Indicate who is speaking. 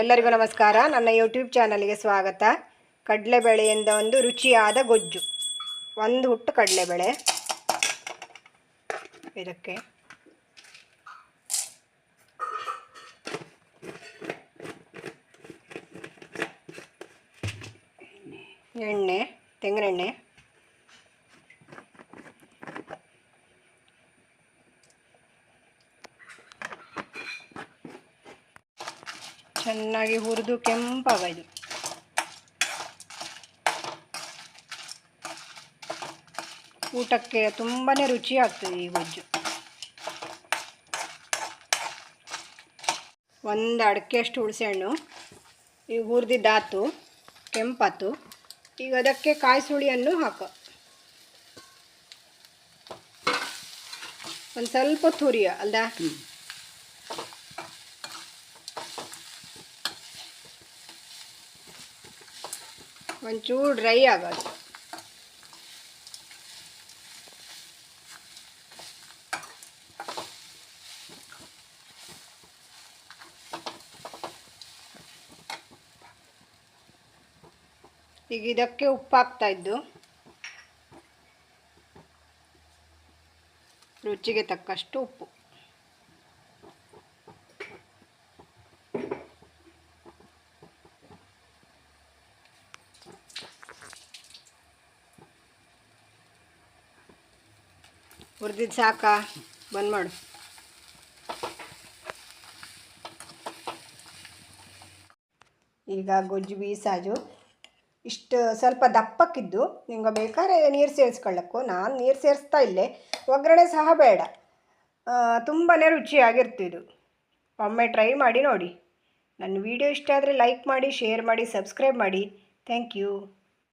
Speaker 1: ಎಲ್ಲರಿಗೂ ನಮಸ್ಕಾರ. ನನ್ನ ಯೂಟ್ಯೂಬ್ ಚಾನಲ್ಗೆ ಸ್ವಾಗತ. ಕಡಲೆಬೇಳೆಯಿಂದ ಒಂದು ರುಚಿಯಾದ ಗೊಜ್ಜು. ಒಂದು ಹುಟ್ಟು ಕಡಲೆಬೇಳೆ. ಇದಕ್ಕೆ. ಎಣ್ಣೆ. ತೆಂಗಿನೆಣ್ಣೆ ಚೆನ್ನಾಗಿ ಹುರಿದು ಕೆಂಪಾಗದು ಊಟಕ್ಕೆ ತುಂಬಾ ರುಚಿ ಆಗ್ತದೆ ಈ ಗೊಜ್ಜು. ಒಂದು ಅಡಿಕೆಯಷ್ಟು ಹುಣಸೆಹಣ್ಣು ಈಗ ಹುರಿದಿದ್ದಾತು ಕೆಂಪಾತು. ಈಗ ಅದಕ್ಕೆ ಕಾಯಿ ಸುಳಿಯನ್ನು ಹಾಕು. ಒಂದು ಸ್ವಲ್ಪ ತುರಿಯ, ಅಲ್ದಾ? ಒಂಚೂರು ಡ್ರೈ ಆಗೋದು. ಈಗ ಇದಕ್ಕೆ ಉಪ್ಪು ಹಾಕ್ತಾ ಇದ್ದು ರುಚಿಗೆ ತಕ್ಕಷ್ಟು ಉಪ್ಪು. ಹುರಿದಿದ್ದು ಸಾಕಾ. ಬಂದ್ ಮಾಡು. ಈಗ ಗೊಜ್ಜು ಬೀಸಾಜು. ಇಷ್ಟು ಸ್ವಲ್ಪ ದಪ್ಪಕ್ಕಿದ್ದು. ನಿಮ್ಗೆ ಬೇಕಾದ್ರೆ ನೀರು ಸೇರಿಸ್ಕೊಳ್ಳಕ್ಕೂ. ನಾನು ನೀರು ಸೇರಿಸ್ತಾ ಇಲ್ಲೇ. ಒಗ್ಗರಣೆ ಸಹ ಬೇಡ. ತುಂಬಾ ರುಚಿಯಾಗಿರ್ತಿದ್ದು ಒಮ್ಮೆ ಟ್ರೈ ಮಾಡಿ ನೋಡಿ. ನನ್ನ ವಿಡಿಯೋ ಇಷ್ಟ ಆದರೆ ಲೈಕ್ ಮಾಡಿ, ಶೇರ್ ಮಾಡಿ, ಸಬ್ಸ್ಕ್ರೈಬ್ ಮಾಡಿ. Thank you.